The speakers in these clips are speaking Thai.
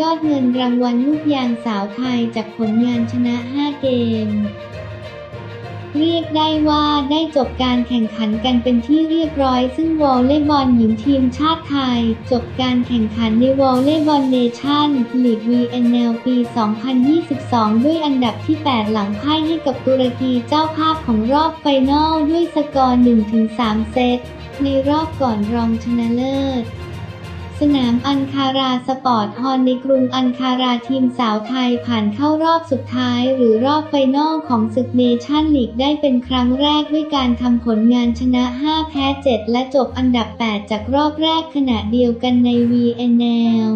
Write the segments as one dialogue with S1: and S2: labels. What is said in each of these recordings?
S1: ยอดเงินรางวัลลูกยางสาวไทยจากผลงานชนะ 5 เกม เรียกได้ว่าได้จบการแข่งขันกันเป็นที่เรียบร้อย ซึ่งวอลเลย์บอลหญิงทีมชาติไทย จบการแข่งขันในวอลเลย์บอลเนชั่นลีก VNL ปี 2022 ด้วยอันดับที่ 8 หลังพ่ายให้กับตุรกีเจ้าภาพของรอบไฟนอลด้วยสกอร์ 1-3 เซตในรอบก่อนรองชนะเลิศ สนามอันคาราสปอร์ตฮอลล์ในกรุงอันคาราทีมสาวไทยผ่านเข้ารอบสุดท้ายหรือรอบไฟนอลของศึกเนชั่นลีกได้เป็นครั้งแรกด้วยการทำผลงานชนะ 5 แพ้ 7 และจบอันดับ 8 จากรอบแรกขณะเดียวกันใน VNL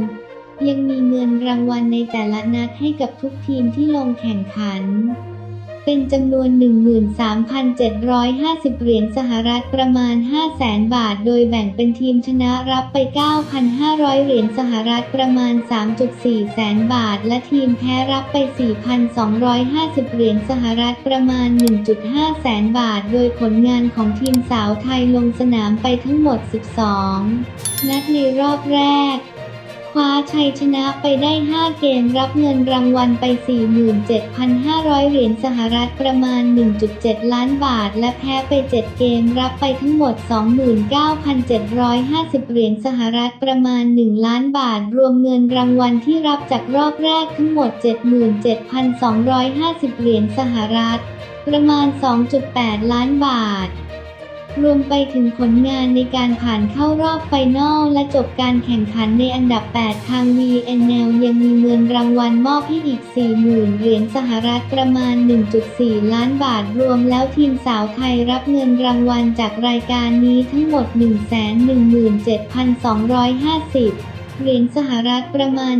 S1: ยังมีเงินรางวัลในแต่ละนัดให้กับทุกทีมที่ลงแข่งขัน เป็นจำนวน 13,750 เหรียญสหรัฐประมาณ 500,000 บาท โดยแบ่งเป็นทีมชนะรับไป 9,500 เหรียญสหรัฐประมาณ 3.4 แสนบาท และทีมแพ้รับไป 4,250 เหรียญสหรัฐประมาณ 1.5 แสนบาท โดยผลงานของทีมสาวไทยลงสนามไปทั้งหมด 12 นัดในรอบแรก ว้าชัยชนะไปได้ 5 เกมรับเงินรางวัลไป 47,500 เหรียญสหรัฐประมาณ 1.7 ล้านบาท และแพ้ไป 7 เกมรับไปทั้งหมด 29,750 เหรียญสหรัฐประมาณ 1 ล้านบาท รวมเงินรางวัลที่รับจากรอบแรกทั้งหมด 77,250 เหรียญสหรัฐ ประมาณ 2.8 ล้านบาท รวมไปถึงผลงานในการผ่านเข้ารอบไฟนอลและจบการแข่งขันในอันดับ 8 ทาง VNL ยังมีเงินรางวัลมอบให้อีก 40,000 เหรียญสหรัฐประมาณ 1.4 ล้านบาทรวมแล้วทีมสาวไทยรับเงินรางวัลจากรายการนี้ทั้งหมด 117,250 เหรียญสหรัฐประมาณ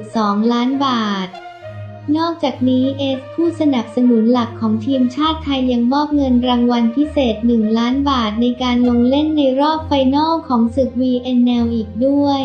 S1: 4.2 ล้านบาท นอกจากนี้เอสผู้สนับสนุนหลักของทีมชาติไทยยังมอบเงินรางวัลพิเศษ 1 ล้านบาทในการลงเล่นในรอบไฟนอลของศึก VNL อีกด้วย